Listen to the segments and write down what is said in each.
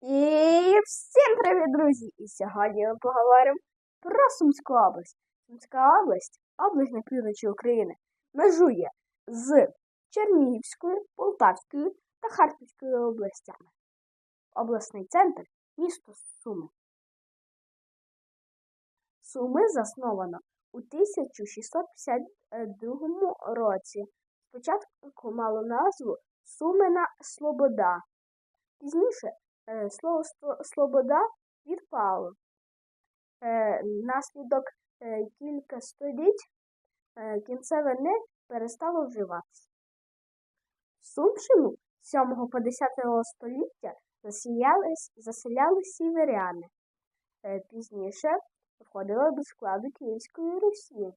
І всім привіт, друзі! І сьогодні ми поговоримо про Сумську область. Сумська область область на півночі України, межує з Чернігівською, Полтавською та Харківською областями. Обласний центр місто Суми. Суми засновано у 1652 році. Спочатку мало назву Сумина Слобода. Пізніше слово «сто- Слобода відпало. Е, Наслідок е, кілька століть е, кінцеве «не» перестало вживатися. Сумщину з 7 по 10 століття заселяли сіверяни. Е, Пізніше входила до складу Київської Русі.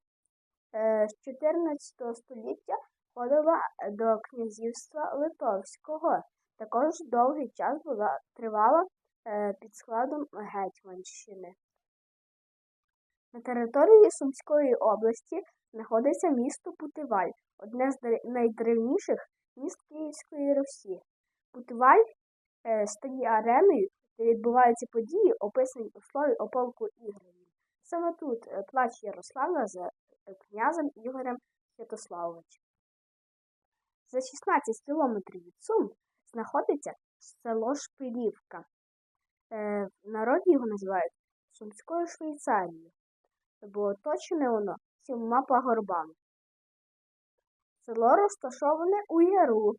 Е, З 14 століття входила до князівства Литовського. Також довгий час була тривала е, під складом Гетьманщини. На території Сумської області знаходиться місто Путиваль, одне з найдревніших міст Київської Русі. Путиваль е, стає ареною, де відбуваються події, описані у слові о полку. Саме тут е, плач Ярослава з е, князем Ігорем Святославовичем. За 16 кілометрів від Сум знаходиться село Шпилівка. Е, в його називають Сумською Швейцарією, бо оточене воно сімома пагорбами. Село розташоване у Яру,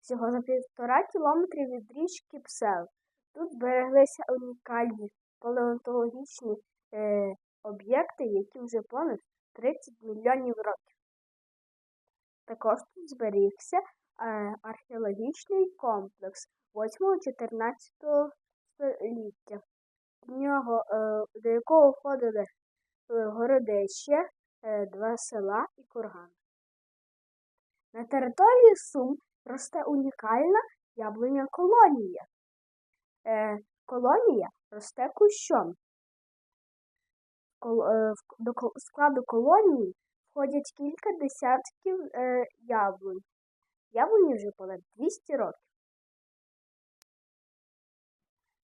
всього за півтора кілометри від річки Псел. Тут збереглися унікальні палеонтологічні е, об'єкти, які вже понад 30 мільйонів років. Також тут зберігся археологічний комплекс 8-14 століття, до, нього, е, до якого входили е, городище, е, два села і курган. На території Сум росте унікальна яблуня колонія. Е, колонія росте кущом. Е, до складу колонії входять кілька десятків е, яблунь. Яблуні вже понад 200 років.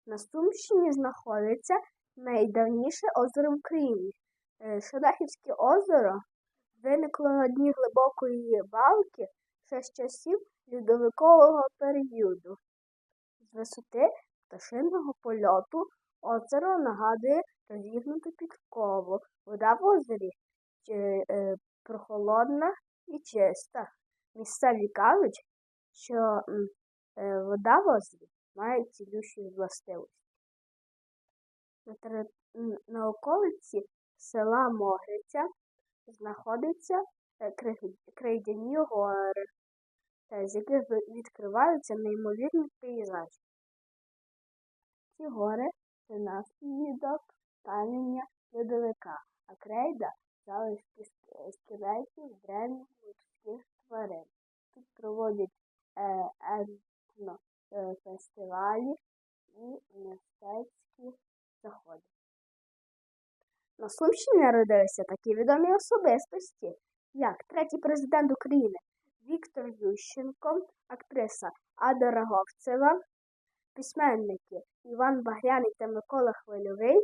На Сумщині знаходиться найдавніше озеро в країні. Е, Шадахівське озеро виникло на дні глибокої балки ще з часів льодовикового періоду. З висоти пташиного польоту озеро нагадує розігнуту підкову. Вода в озері е, прохолодна і чиста. Місцеві кажуть, що е, вода в озері має цілющі властивості. На, околиці села Могриця знаходяться е, крейдяні гори, е, з яких відкриваються неймовірні пейзажі. Ці гори це наслідок танення льодовика, а крейда залишки скелетів древніх людських тварин. Тут проводять е, етно е, і мистецькі заходи. На Сумщині народилися такі відомі особистості, як третій президент України Віктор Ющенко, актриса Ада Раговцева, письменники Іван Багряний та Микола Хвильовий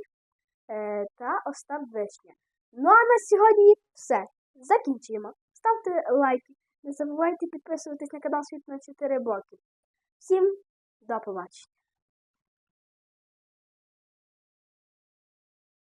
е, та Остап Вишня. Ну а на сьогодні все. Закінчимо. Ставте лайки. Не забувайте підписуватись на канал Світ на 4 боки. Всім до побачення!